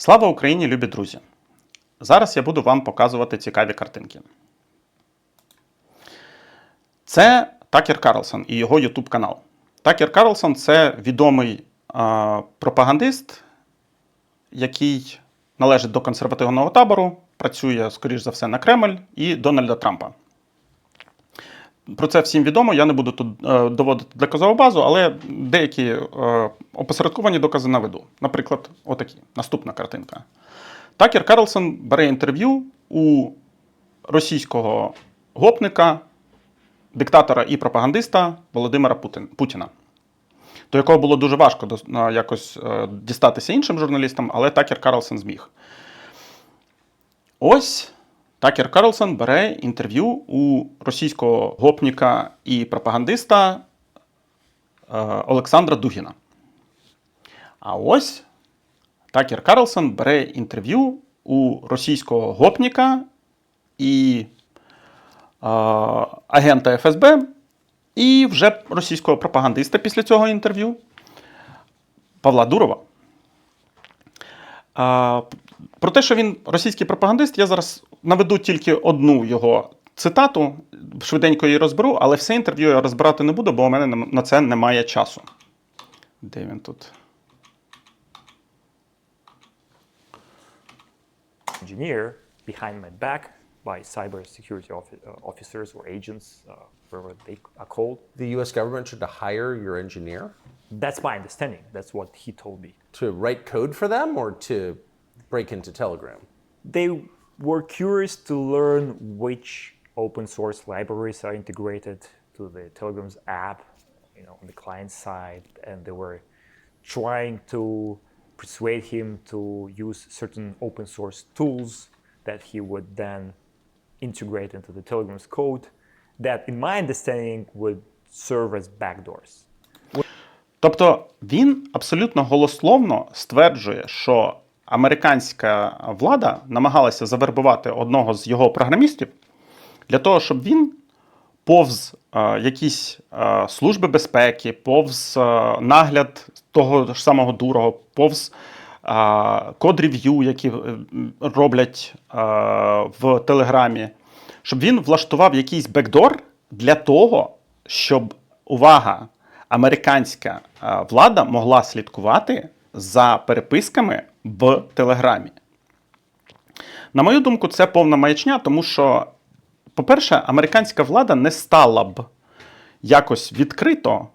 Слава Україні, любі друзі! Зараз я буду вам показувати цікаві картинки. Це Такер Карлсон і його YouTube канал. Такер Карлсон це відомий е, пропагандист, який належить до консервативного табору, працює, скоріш за все, на Кремль і Дональда Трампа. Про це всім відомо. Я не буду тут е, доводити доказову базу, але деякі е, опосередковані докази наведу. Наприклад, отакі. Наступна картинка. Такер Карлсон бере інтерв'ю у російського гопника, диктатора і пропагандиста Володимира Путіна, до якого було дуже важко е, якось дістатися іншим журналістам, але Такер Карлсон зміг. Ось Такер Карлсон бере інтерв'ю у російського гопніка і пропагандиста е, Олександра Дугіна. А ось Такер Карлсон бере інтерв'ю у російського гопніка і е, агента ФСБ, і вже російського пропагандиста після цього інтерв'ю Павла Дурова. А, Про те, що він російський пропагандист, я зараз наведу тільки одну його цитату, швиденько її розберу, але все інтерв'ю я розбирати не буду, бо у мене на- це немає часу. Де він тут? engineer behind my back by cybersecurity offi- uh, officers or agents, uh, whatever they are called. The US government should hire your engineer That's my understanding. That's what he told me. to write code for them or to break into Telegram? They were curious to learn which open source libraries are integrated to the Telegram's app, you know, on the client side, and they were trying to persuade him to use certain open source tools that he would then integrate into the Telegram's code that, in my understanding, would serve as backdoors. Тобто він абсолютно голословно стверджує, що американська влада намагалася завербувати одного з його програмістів для того, щоб він повз е, якісь е, служби безпеки, повз е, нагляд того ж самого дурого, повз е, код-рев'ю, які роблять в Телеграмі, щоб він влаштував якийсь бекдор для того, щоб увага, американська влада могла слідкувати за переписками в Телеграмі. На мою думку, це повна маячня, тому що, по-перше, американська влада не стала б якось відкрито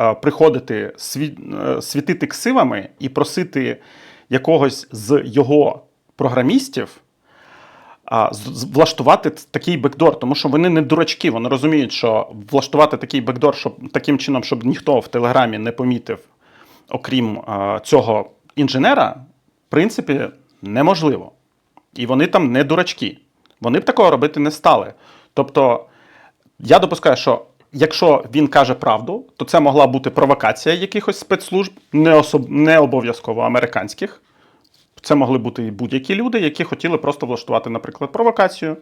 е, приходити е, світити ксивами і просити якогось з його програмістів влаштувати такий бекдор, тому що вони не дурачки, вони розуміють, що влаштувати такий бекдор, щоб таким чином, щоб ніхто в Телеграмі не помітив, окрім а, цього інженера, в принципі, неможливо. І вони там не дурачки. Вони б такого робити не стали. Тобто, я допускаю, що якщо він каже правду, то це могла бути провокація якихось спецслужб, не, особ... не обов'язково американських. Це могли бути і будь-які люди, які хотіли просто влаштувати, наприклад, провокацію.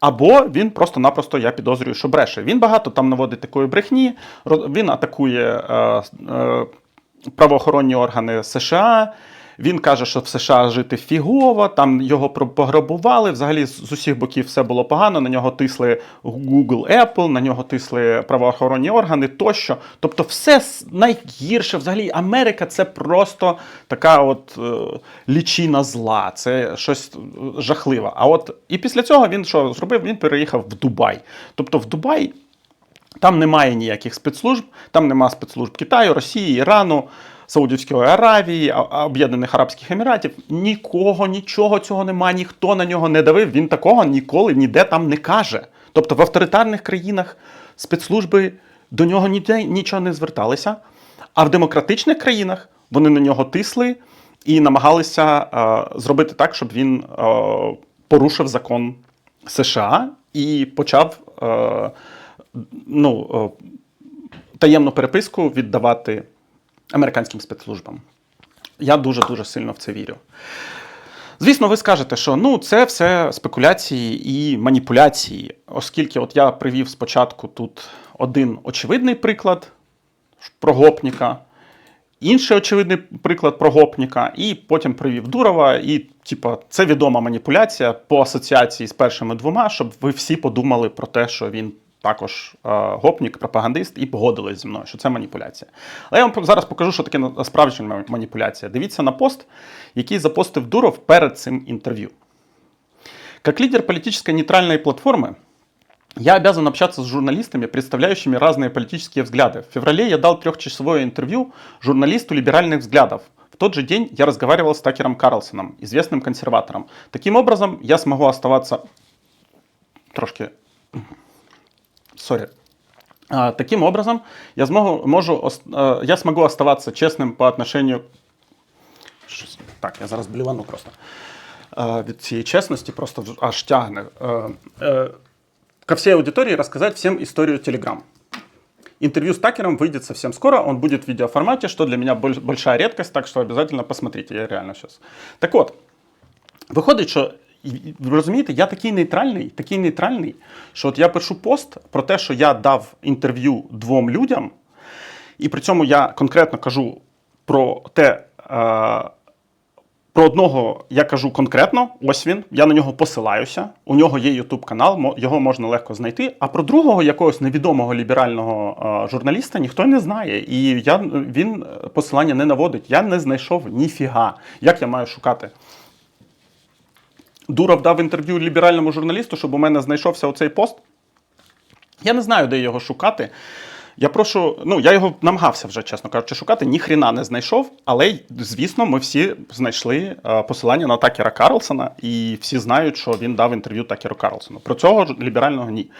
Або він просто-напросто, я підозрюю, що бреше. Він багато там наводить такої брехні, він атакує е, е, правоохоронні органи США. Він каже, що в США жити фігово, там його пограбували. Взагалі з усіх боків все було погано. На нього тисли Google, Apple, на нього тисли правоохоронні органи тощо. Тобто, все найгірше. Взагалі, Америка це просто така от е, лічина зла. Це щось е, жахливе. А от і після цього він що зробив? Він переїхав в Дубай. Тобто, в Дубай там немає ніяких спецслужб, там нема спецслужб Китаю, Росії, Ірану, Саудівської Аравії, Об'єднаних Арабських Еміратів. Нікого, нічого цього нема, ніхто на нього не давив. Він такого ніколи ніде там не каже. Тобто в авторитарних країнах спецслужби до нього ніде нічого не зверталися, а в демократичних країнах вони на нього тисли і намагалися е, зробити так, щоб він е, порушив закон США і почав. Е, ну, е, таємну переписку віддавати американським спецслужбам. Я дуже-дуже сильно в це вірю. Звісно, ви скажете, що ну, це все спекуляції і маніпуляції, оскільки от я привів спочатку тут один очевидний приклад про гопніка, інший очевидний приклад про гопніка, і потім привів Дурова. І, типа, це відома маніпуляція по асоціації з першими двома, щоб ви всі подумали про те, що він також е, гопнік, пропагандист, і погодились зі мною, що це маніпуляція. Але я вам зараз покажу, що таке на- справжня маніпуляція. Дивіться на пост, який запостив Дуров перед цим інтерв'ю. Как лидер политической нейтральной платформы, я обязан общаться с журналистами, представляющими разные политические взгляды. В феврале я дал трехчасовое интервью журналисту либеральных взглядов. В тот же день я разговаривал с Такером Карлсоном, известным консерватором. Таким образом, я смогу оставаться... Трошки... Сори. А, Таким образом, я, змогу, можу, ос- е, я смогу оставаться честным по отношению... Щось- Так, я зараз блювану просто. Е, Від цієї чесності просто вже аж тягне. Е, е, ко всей аудитории рассказать всем историю Telegram. Интервью с Такером выйдет совсем скоро, он будет в видеоформате, что для меня боль- большая редкость, так что обязательно посмотрите, я реально сейчас. Так от, виходить, що і- і, розумієте, я такий нейтральний, такий нейтральний, що от я пишу пост про те, що я дав інтерв'ю двом людям, і при цьому я конкретно кажу про те, е, про одного я кажу конкретно, ось він, я на нього посилаюся. У нього є YouTube канал, його можна легко знайти. А про другого якогось невідомого ліберального е, журналіста ніхто не знає. І я, він е, посилання не наводить. Я не знайшов ніфіга. Як я маю шукати? Дуров дав інтерв'ю ліберальному журналісту, щоб у мене знайшовся оцей пост. Я не знаю, де його шукати. Я прошу, ну я його намагався вже, чесно кажучи, шукати, ніхрена не знайшов, але звісно, ми всі знайшли е, посилання на Такера Карлсона, і всі знають, що він дав інтерв'ю Такеру Карлсону. Про цього ліберального ні.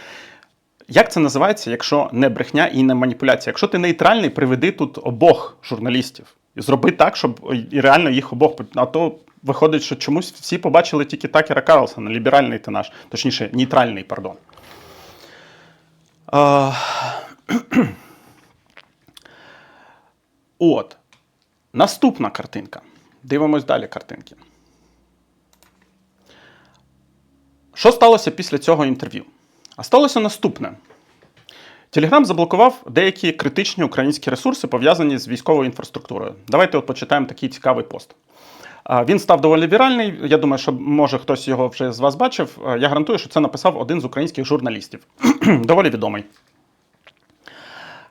Як це називається, якщо не брехня і не маніпуляція? Якщо ти нейтральний, приведи тут обох журналістів і зроби так, щоб і реально їх обох. А то виходить, що чомусь всі побачили тільки Такера Карлсона, ліберальний ти наш, точніше, нейтральний, пардон. А... От. Наступна картинка. Дивимось далі картинки. Що сталося після цього інтерв'ю? А сталося наступне. Телеграм заблокував деякі критичні українські ресурси, пов'язані з військовою інфраструктурою. Давайте от почитаємо такий цікавий пост. Він став доволі віральний. Я думаю, що може хтось його вже з вас бачив. Я гарантую, що це написав один з українських журналістів. доволі відомий.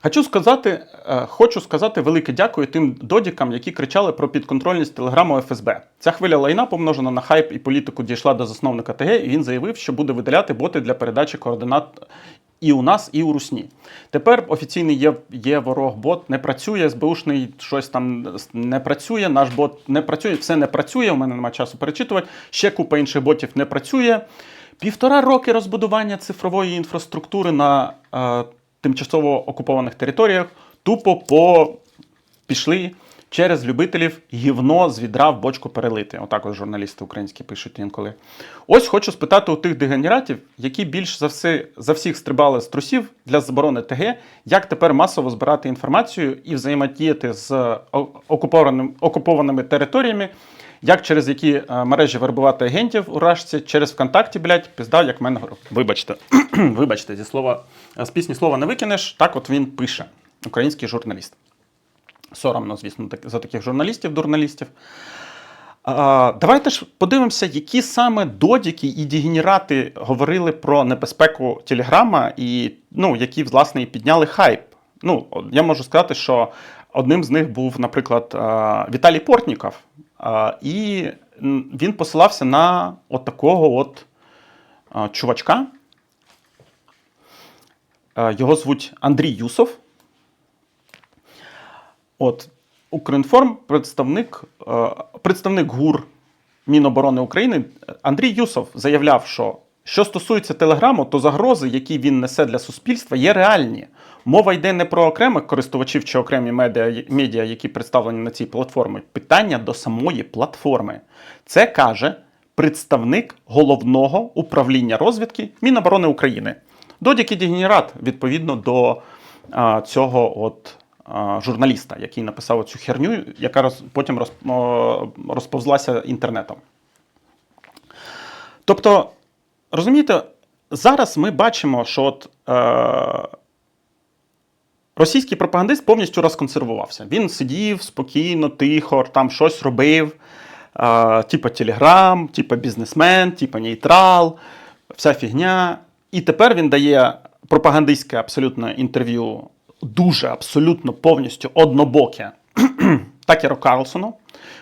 Хочу сказати, е, хочу сказати велике дякую тим додікам, які кричали про підконтрольність телеграму ФСБ. Ця хвиля лайна, помножена на хайп і політику, дійшла до засновника ТГ, і він заявив, що буде видаляти боти для передачі координат і у нас, і у Русні. Тепер офіційний є, є ворог бот не працює, СБУшний щось там не працює, наш бот не працює, все не працює, у мене немає часу перечитувати. Ще купа інших ботів не працює. Півтора роки розбудування цифрової інфраструктури на е, тимчасово окупованих територіях тупо по пішли через любителів гівно з відра в бочку перелити. Отак ось журналісти українські пишуть інколи. Ось хочу спитати у тих дегенератів, які більш за все за всіх стрибали з трусів для заборони ТГ, як тепер масово збирати інформацію і взаємодіяти з о- окупованим- окупованими територіями. Як через які е, мережі вербувати агентів у Рашці, через ВКонтакті, блядь, пізда, як мене говорив. Вибачте, вибачте, зі слова з пісні слова не викинеш. Так от він пише, український журналіст. Соромно, звісно, за таких журналістів, дурналістів. Давайте ж подивимося, які саме додіки і дегенерати говорили про небезпеку Телеграма, і ну, які, власне, і підняли хайп. Ну, я можу сказати, що одним з них був, наприклад, Віталій Портніков, і він посилався на от такого от чувачка. Його звуть Андрій Юсов. От Укрінформ, представник, е, представник ГУР Міноборони України Андрій Юсов заявляв, що що стосується Телеграму, то загрози, які він несе для суспільства, є реальні. Мова йде не про окремих користувачів чи окремі медіа, медіа, які представлені на цій платформі. Питання до самої платформи. Це каже представник головного управління розвідки Міноборони України. Додік Дегенерат відповідно до а, цього от журналіста, який написав цю херню, яка роз, потім роз, розповзлася інтернетом. Тобто, розумієте, зараз ми бачимо, що от, е, російський пропагандист повністю розконсервувався. Він сидів спокійно, тихо, там щось робив, е, типа телеграм, типа бізнесмен, типа нейтрал, вся фігня. І тепер він дає пропагандистське абсолютно інтерв'ю, дуже абсолютно повністю однобоке Такеру Карлсону.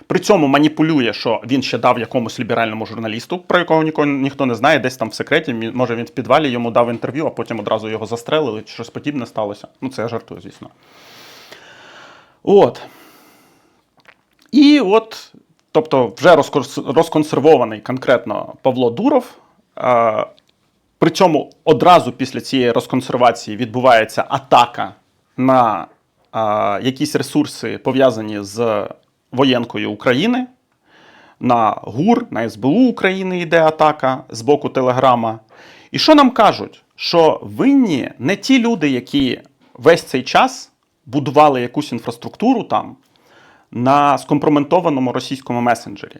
При цьому маніпулює, що він ще дав якомусь ліберальному журналісту, про якого ніко, ніхто не знає, десь там в секреті. Може він в підвалі йому дав інтерв'ю, а потім одразу його застрелили, чи щось подібне сталося. Ну, це я жартую, звісно. От. І от, тобто, вже розконсервований конкретно Павло Дуров. При цьому одразу після цієї розконсервації відбувається атака на е, якісь ресурси, пов'язані з воєнкою України. На ГУР, на СБУ України йде атака з боку Телеграма. І що нам кажуть? Що винні не ті люди, які весь цей час будували якусь інфраструктуру там на скомпрометованому російському месенджері.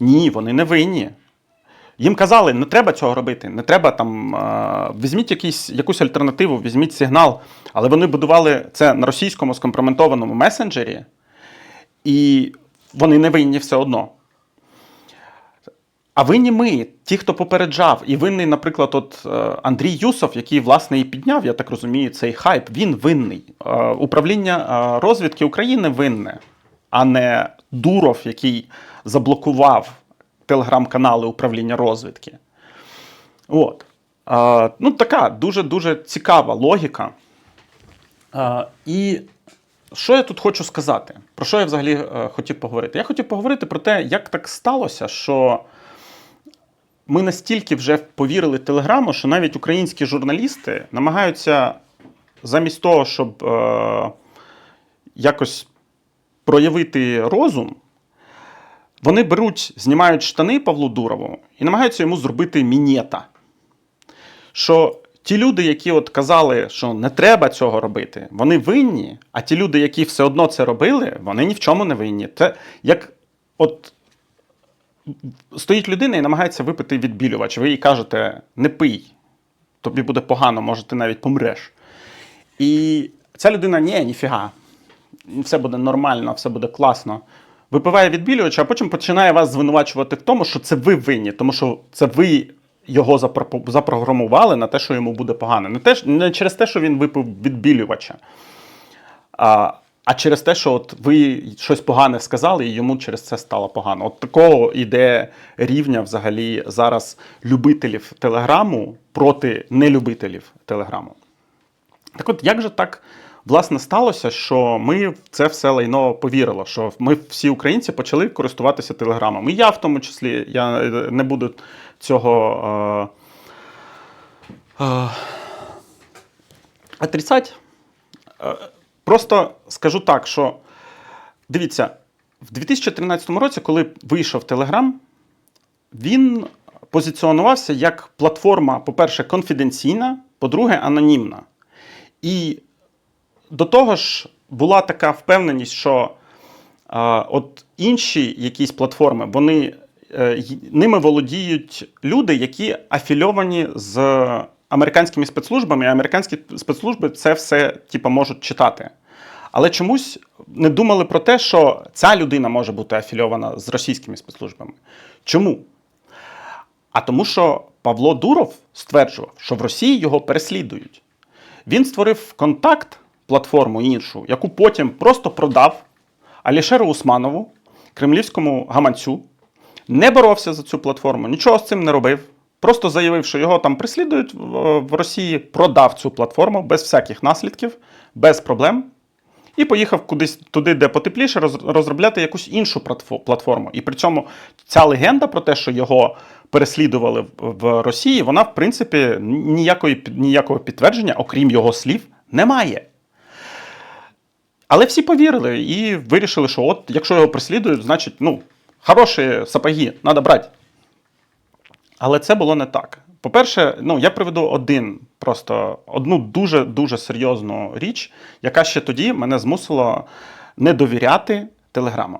Ні, вони не винні. Їм казали, не треба цього робити, не треба там. е, Візьміть якийсь, якусь альтернативу, візьміть сигнал. Але вони будували це на російському скомпрометованому месенджері, і вони не винні все одно. А винні ми, ті, хто попереджав, і винний, наприклад, от е, Андрій Юсов, який власне і підняв, я так розумію, цей хайп, він винний. Е, Управління розвідки України винне, а не Дуров, який заблокував телеграм-канали управління розвідки. От. Е, Ну, така дуже-дуже цікава логіка. Е, І що я тут хочу сказати? Про що я взагалі е, хотів поговорити? Я хотів поговорити про те, як так сталося, що ми настільки вже повірили телеграму, що навіть українські журналісти намагаються замість того, щоб е, якось проявити розум, вони беруть, знімають штани Павлу Дурову і намагаються йому зробити мінета. Що ті люди, які от казали, що не треба цього робити, вони винні, а ті люди, які все одно це робили, вони ні в чому не винні. Це як от стоїть людина і намагається випити відбілювач. Ви їй кажете, не пий, тобі буде погано, може, ти навіть помреш. І ця людина, ні, ніфіга, все буде нормально, все буде класно. Випиває відбілювач, а потім починає вас звинувачувати в тому, що це ви винні, тому що це ви його запрограмували на те, що йому буде погано. Не, те, не через те, що він випив відбілювача, а, а через те, що от ви щось погане сказали, і йому через це стало погано. От такого іде рівня взагалі зараз любителів телеграму проти нелюбителів телеграму. Так от, як же так власне сталося, що ми в це все лайно повірили, що ми всі українці почали користуватися телеграмом. І я в тому числі, я е, не буду цього е, е, отрицать. Е, Просто скажу так, що дивіться, в 2013 році, коли вийшов Телеграм, він позиціонувався як платформа, по-перше, конфіденційна, по-друге, анонімна. І до того ж була така впевненість, що от інші якісь платформи, вони е, ними володіють люди, які афільовані з американськими спецслужбами, і американські спецслужби це все типу, можуть читати. Але чомусь не думали про те, що ця людина може бути афільована з російськими спецслужбами. Чому? А тому, що Павло Дуров стверджував, що в Росії його переслідують. Він створив контакт, платформу іншу, яку потім просто продав Алішеру Усманову, кремлівському гаманцю, не боровся за цю платформу, нічого з цим не робив. Просто заявив, що його там переслідують в Росії, продав цю платформу без всяких наслідків, без проблем. І поїхав кудись туди, де потепліше, розробляти якусь іншу платформу. І при цьому ця легенда про те, що його переслідували в- Росії, вона, в принципі, ніякої, ніякого підтвердження, окрім його слів, немає. Але всі повірили і вирішили, що от якщо його переслідують, значить, ну, хороші сапоги, треба брати. Але це було не так. По-перше, ну я приведу один просто одну дуже дуже серйозну річ, яка ще тоді мене змусила не довіряти телеграму.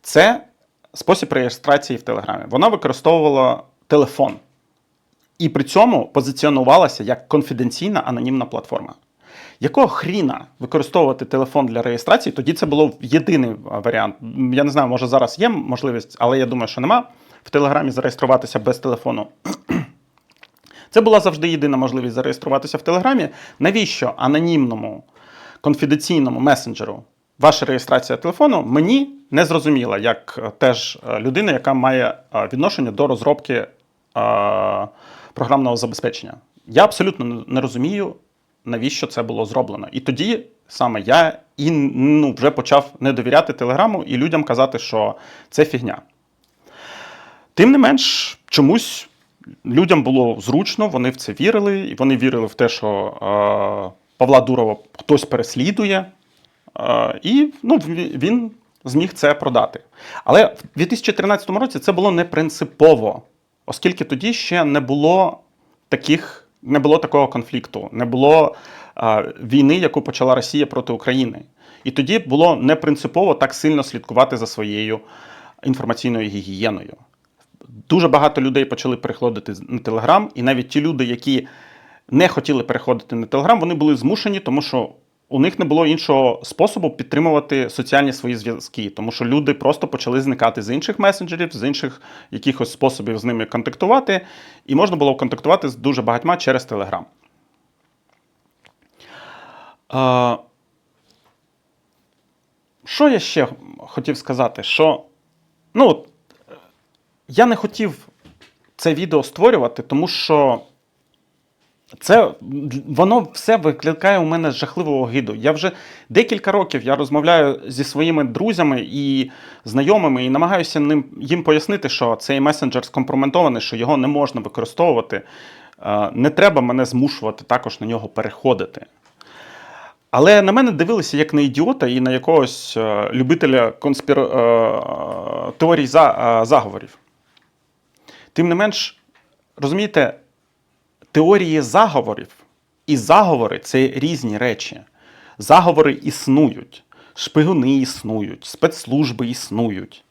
Це спосіб реєстрації в Телеграмі. Вона використовувала телефон і при цьому позиціонувалася як конфіденційна анонімна платформа. Якого хріна використовувати телефон для реєстрації? Тоді це було єдиний варіант. Я не знаю, може зараз є можливість, але я думаю, що нема в Телеграмі зареєструватися без телефону. Це була завжди єдина можливість зареєструватися в Телеграмі. Навіщо анонімному конфіденційному месенджеру ваша реєстрація телефону мені не зрозуміла, як е, теж е, людина, яка має е, відношення до розробки програмного забезпечення. Я абсолютно не розумію, навіщо це було зроблено. І тоді саме я і ну, вже почав не довіряти телеграму і людям казати, що це фігня. Тим не менш, чомусь людям було зручно, вони в це вірили, і вони вірили в те, що е, Павла Дурова хтось переслідує, е, і ну, він зміг це продати. Але в 2013 році це було не принципово, оскільки тоді ще не було таких, не було такого конфлікту, не було е, війни, яку почала Росія проти України. І тоді було не принципово так сильно слідкувати за своєю інформаційною гігієною дуже багато людей почали переходити на Телеграм, і навіть ті люди, які не хотіли переходити на Телеграм, вони були змушені, тому що у них не було іншого способу підтримувати соціальні свої зв'язки, тому що люди просто почали зникати з інших месенджерів, з інших якихось способів з ними контактувати, і можна було контактувати з дуже багатьма через Телеграм. Що я ще хотів сказати? Що ну, я не хотів це відео створювати, тому що це воно все викликає у мене жахливу огиду. Я вже декілька років я розмовляю зі своїми друзями і знайомими і намагаюся ним їм пояснити, що цей месенджер скомпрометований, що його не можна використовувати. Е, Не треба мене змушувати також на нього переходити. Але на мене дивилися як на ідіота і на якогось е, любителя конспір... е, теорій заговорів. Тим не менш, розумієте, теорії заговорів і заговори це різні речі. Заговори існують, шпигуни існують, спецслужби існують.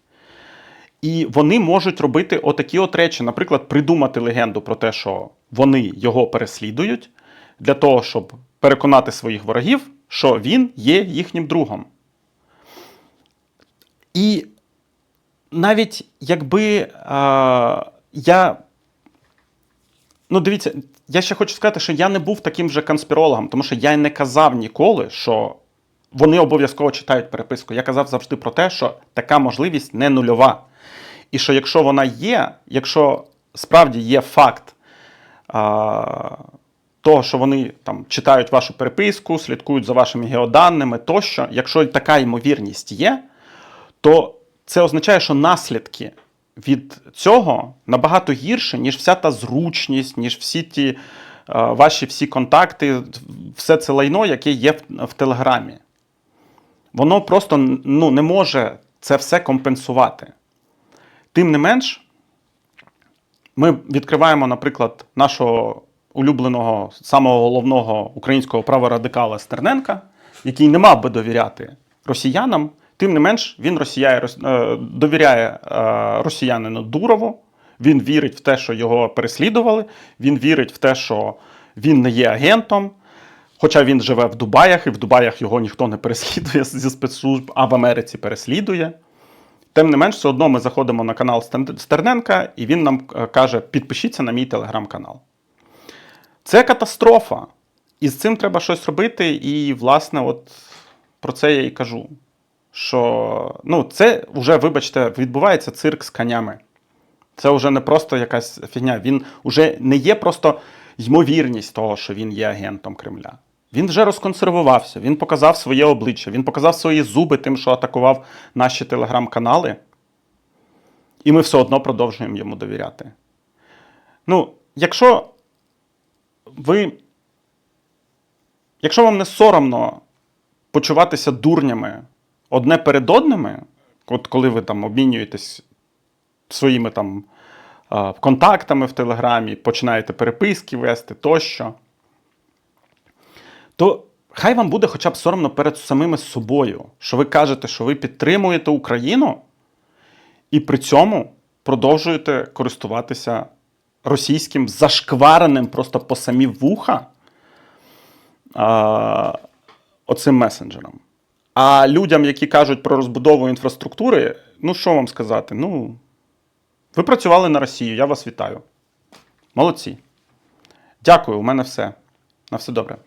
І вони можуть робити отакі от речі, наприклад, придумати легенду про те, що вони його переслідують, для того, щоб переконати своїх ворогів, що він є їхнім другом. І навіть якби е, я. Ну, дивіться, я ще хочу сказати, що я не був таким же конспірологом, тому що я не казав ніколи, що вони обов'язково читають переписку. Я казав завжди про те, що така можливість не нульова. І що якщо вона є, якщо справді є факт а, того, що вони там читають вашу переписку, слідкують за вашими геоданими тощо, якщо така ймовірність є, то це означає, що наслідки від цього набагато гірше, ніж вся та зручність, ніж всі ті е, ваші всі контакти, все це лайно, яке є в, Телеграмі. Воно просто ну, не може це все компенсувати. Тим не менш, ми відкриваємо, наприклад, нашого улюбленого, самого головного українського праворадикала Стерненка, який не мав би довіряти росіянам. Тим не менш, він росіяє, е, довіряє е, росіянину Дурову. Він вірить в те, що його переслідували. Він вірить в те, що він не є агентом. Хоча він живе в Дубаях, і в Дубаях його ніхто не переслідує зі спецслужб, а в Америці переслідує. Тим не менш, все одно ми заходимо на канал Стерненка, і він нам е, каже: підпишіться на мій телеграм-канал. Це катастрофа. І з цим треба щось робити. І, власне, от про це я і кажу. Що ну, це вже, вибачте, відбувається цирк з конями. Це вже не просто якась фігня. Він вже не є просто ймовірність того, що він є агентом Кремля. Він вже розконсервувався, він показав своє обличчя, він показав свої зуби тим, що атакував наші телеграм-канали. І ми все одно продовжуємо йому довіряти. Ну, якщо ви. Якщо вам не соромно почуватися дурнями одне перед одними, от коли ви там обмінюєтесь своїми там контактами в Телеграмі, починаєте переписки вести тощо, то хай вам буде хоча б соромно перед самими собою, що ви кажете, що ви підтримуєте Україну, і при цьому продовжуєте користуватися російським зашквареним просто по самі вуха оцим месенджерам. А людям, які кажуть про розбудову інфраструктури, ну що вам сказати? Ну, ви працювали на Росію, я вас вітаю. Молодці. Дякую, у мене все. На все добре.